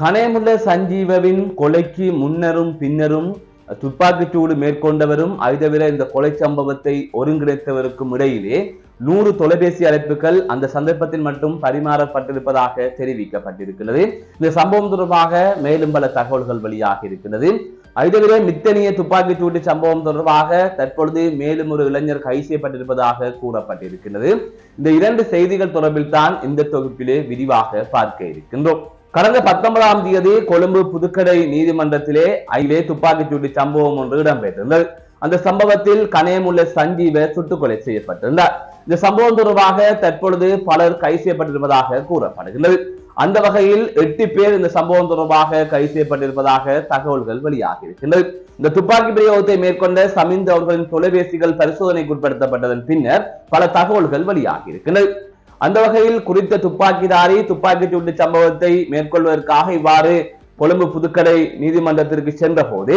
கனேமுல்ல சஞ்சீவவின் கொலைக்கு முன்னரும் பின்னரும் துப்பாக்கிச்சூடு மேற்கொண்டவரும் அதை தவிர இந்த கொலை சம்பவத்தை ஒருங்கிணைத்தவருக்கும் இடையிலே நூறு தொலைபேசி அழைப்புகள் அந்த சந்தர்ப்பத்தில் மட்டும் பரிமாறப்பட்டிருப்பதாக தெரிவிக்கப்பட்டிருக்கிறது. இந்த சம்பவம் தொடர்பாக மேலும் பல தகவல்கள் வெளியாக இருக்கிறது அதை தவிர மித்தனிய துப்பாக்கிச்சூடு சம்பவம் தொடர்பாக தற்பொழுது மேலும் ஒரு இளைஞர் கைது செய்யப்பட்டிருப்பதாக கூறப்பட்டிருக்கிறது இந்த இரண்டு செய்திகள் தொடர்பில் தான் இந்த தொகுப்பிலே விரிவாக பார்க்க இருக்கின்றோம். கடந்த பத்தொன்பதாம் தேதி கொழும்பு புதுக்கடை நீதிமன்றத்திலே ஐலே துப்பாக்கிச்சூடு சம்பவம் ஒன்று இடம்பெற்றிருந்தது. அந்த சம்பவத்தில் கனேமுள்ள சஞ்சீவ சுட்டுக்கொலை செய்யப்பட்டிருந்தார். இந்த சம்பவம் தொடர்பாக தற்பொழுது பலர் கைது செய்யப்பட்டிருப்பதாக கூறப்படுகிறது அந்த வகையில் எட்டு பேர் இந்த சம்பவம் தொடர்பாக கைது செய்யப்பட்டிருப்பதாக தகவல்கள் வெளியாகி இருக்கின்றது. இந்த துப்பாக்கி பிரயோகத்தை மேற்கொண்ட சமிந்த் அவர்களின் தொலைபேசிகள் பரிசோதனைக்கு உட்படுத்தப்பட்டதன் பின்னர் பல தகவல்கள் வெளியாகி இருக்கின்றது. அந்த வகையில் குறித்த துப்பாக்கிதாரி துப்பாக்கி சூட்டு சம்பவத்தை மேற்கொள்வதற்காக இவ்வாறு கொழும்பு புதுக்கடை நீதிமன்றத்திற்கு சென்ற போது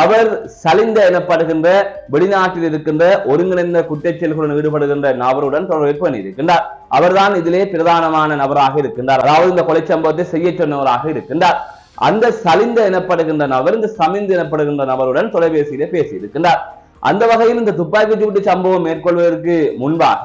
அவர் சலிந்த எனப்படுகின்ற வெளிநாட்டில் இருக்கின்ற ஒருங்கிணைந்த குற்றச்செயல்களுடன் ஈடுபடுகின்ற நபருடன் தொடர்பு பண்ணியிருக்கின்றார். அவர்தான் இதிலே பிரதானமான நபராக இருக்கின்றார். அதாவது இந்த கொலை சம்பவத்தை செய்ய சொன்னவராக இருக்கின்றார். அந்த சலிந்த எனப்படுகின்ற நபர் இந்த சமிந்து எனப்படுகின்ற நபருடன் தொலைபேசியிலே பேசியிருக்கின்றார். அந்த வகையில் இந்த துப்பாக்கி சூட்டு சம்பவம் மேற்கொள்வதற்கு முன்பாக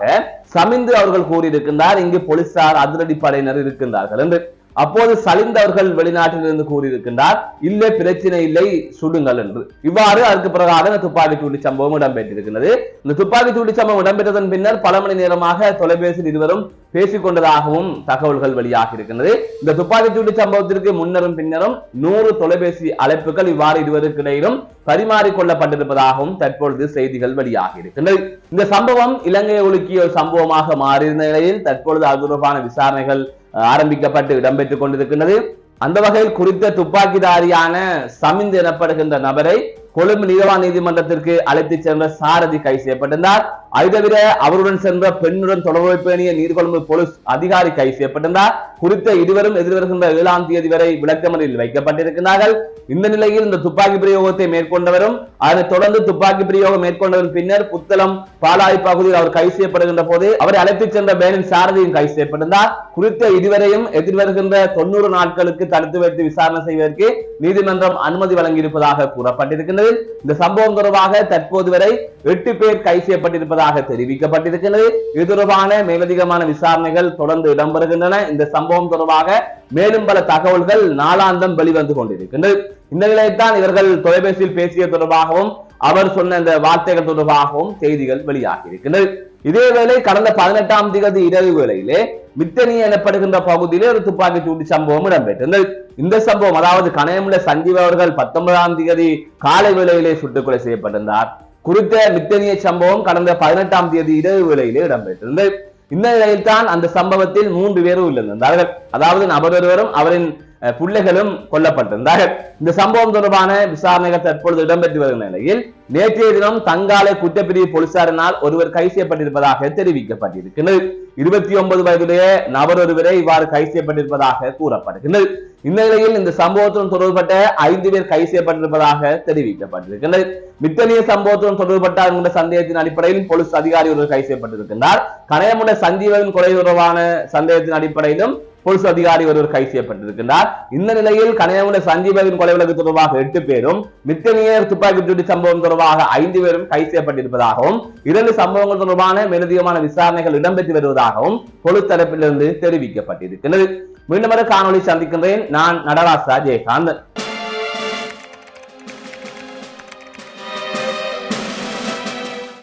சமிந்து அவர்கள் கூறியிருக்கின்றார் இங்கு போலீசார் அதிரடி படையினர் இருக்கின்றார்கள் என்று. அப்போது சலிந்தவர்கள் வெளிநாட்டிலிருந்து கூறியிருக்கின்றார் இல்லை பிரச்சனை இல்லை சுடுங்கள் என்று. இவ்வாறு அதற்கு பிறகாக துப்பாக்கி சூடு சம்பவம் இடம்பெற்றிருக்கிறது இந்த துப்பாக்கி சூடு சம்பவம் இடம்பெற்றதன் பின்னர் பல மணி நேரமாக தொலைபேசியில் இருவரும் பேசிக் கொண்டதாகவும் தகவல்கள் வெளியாகி இருக்கின்றது. இந்த துப்பாக்கி சூடு சம்பவத்திற்கு முன்னரும் பின்னரும் நூறு தொலைபேசி அழைப்புகள் இவ்வாறு இருவருக்கு இடையிலும் பரிமாறிக்கொள்ளப்பட்டிருப்பதாகவும் தற்பொழுது செய்திகள் வெளியாகி இருக்கின்றது. இந்த சம்பவம் இலங்கையை ஒழுக்கிய ஒரு சம்பவமாக மாறியிருந்த நிலையில் தற்பொழுது அது தொடர்பான விசாரணைகள் ஆரம்பிக்கப்பட்டு இடம்பெற்றுக் கொண்டிருக்கின்றது. அந்த வகையில் குறித்த துப்பாக்கிதாரியான சமிந்த் எனப்படுகின்ற நபரை கொழும்பு நீதவான் நீதிமன்றத்திற்கு அழைத்துச் சென்ற சாரதி கைது செய்யப்பட்டிருந்தார். அது தவிர அவருடன் சென்ற பெண்ணுடன் தொடர்பு பேணிய நீர்கொழும்பு போலீஸ் அதிகாரி கைது செய்யப்பட்டிருந்தார் குறித்த இருவரும் எதிர்வருகின்ற ஏழாம் தேதி வரை விளக்கமறியில் வைக்கப்பட்டிருக்கிறார்கள். இந்த நிலையில் இந்த துப்பாக்கி பிரயோகத்தை மேற்கொண்டவரும் அதனைத் தொடர்ந்து துப்பாக்கி பிரயோகம் மேற்கொண்டதன் பின்னர் புத்தளம் பாலாய் பகுதியில் அவர் கைது செய்யப்படுகின்ற போது அவரை அழைத்துச் சென்ற பேனின் சாரதியும் கைது செய்யப்பட்டிருந்தார் குறித்த இதுவரையும் எதிர்வருகின்ற தொண்ணூறு நாட்களுக்கு தடுத்து வைத்து விசாரணை செய்வதற்கு நீதிமன்றம் அனுமதி வழங்கியிருப்பதாக கூறப்பட்டிருக்கின்றது. இந்த சம்பவம் தொடர்பாக தற்போது வரை எட்டு பேர் கைது செய்யப்பட்டிருப்பதாக உள்ளதாக தெரிவிக்கப்பட்டிருக்கிறது. இது தொடர்பான மேலதிகமான விசாரணைகள் தொடர்ந்து இடம்பெறுகின்றன. இந்த சம்பவம் தொடர்பாக மேலும் பல தகவல்கள் நாளாந்தம் வெளிவந்து கொண்டிருக்கின்றது. இந்த நிலையத்தான் இவர்கள் தொலைபேசியில் பேசிய தொடர்பாகவும் அவர் சொன்ன இந்த வார்த்தைகள் தொடர்பாகவும் செய்திகள் வெளியாகி இருக்கின்றது இதேவேளை கடந்த பதினெட்டாம் திகதி இரவு வேளையிலே மித்தனி எனப்படுகின்ற பகுதியிலே ஒரு துப்பாக்கி சூட்டு சம்பவம் இடம்பெற்றிருந்தது. இந்த சம்பவம் அதாவது கனயமுள்ள சஞ்சீவ் அவர்கள் பத்தொன்பதாம் திகதி காலை வேளையிலே சுட்டுக்கொலை செய்யப்பட்டிருந்தார். குறித்த மித்தனிய சம்பவம் கடந்த பதினெட்டாம் தேதி இரவு வேளையிலே இடம்பெற்றிருந்தது. இந்த நிலையில் தான் அந்த சம்பவத்தில் மூன்று பேரும் உயிரிழந்தார்கள் அதாவது நபர் ஒருவரும் அவரின் பிள்ளைகளும் கொல்லப்பட்டிருந்தார்கள். இந்த சம்பவம் தொடர்பான விசாரணைகள் தற்பொழுது இடம்பெற்று வரும் நிலையில் நேற்றைய தினம் தங்காலை குற்றப்பிரிவு போலீசாரினால் ஒருவர் கைது செய்யப்பட்டிருப்பதாக தெரிவிக்கப்பட்டிருக்கிறது. இருபத்தி ஒன்பது வயதுடைய நபர் ஒருவரை இவ்வாறு கைது செய்யப்பட்டிருப்பதாக கூறப்படுகின்றது. இந்த நிலையில் இந்த சம்பவத்துடன் தொடர்பட்ட ஐந்து பேர் கைது செய்யப்பட்டிருப்பதாக தெரிவிக்கப்பட்டிருக்கின்றது. மித்தனிய சம்பவத்துடன் தொடர்பட்டார் என்ற சந்தேகத்தின் அடிப்படையில் போலீஸ் அதிகாரி ஒருவர் கைது செய்யப்பட்டிருக்கின்றார். கனையமுட சஞ்சீவன் கொலை தொடர்பான சந்தேகத்தின் அடிப்படையிலும் போலீஸ் அதிகாரி ஒருவர் கைது செய்யப்பட்டிருக்கிறார் இந்த நிலையில் கனையமுட சஞ்சீவகின் கொலை வழக்கு தொடர்பாக எட்டு பேரும் மித்தனியர் துப்பாக்கி சூட்டு சம்பவம் தொடர்பாக ஐந்து பேரும் கைது செய்யப்பட்டிருப்பதாகவும் இரண்டு சம்பவங்கள் தொடர்பான மேலதிகமான விசாரணைகள் இடம்பெற்று வருவதாகவும் போலீஸ் தரப்பிலிருந்து தெரிவிக்கப்பட்டிருக்கிறது. மீண்டும் ஒரு சந்திக்கின்றேன். நான் நடராசா ஜெயகாந்தன்.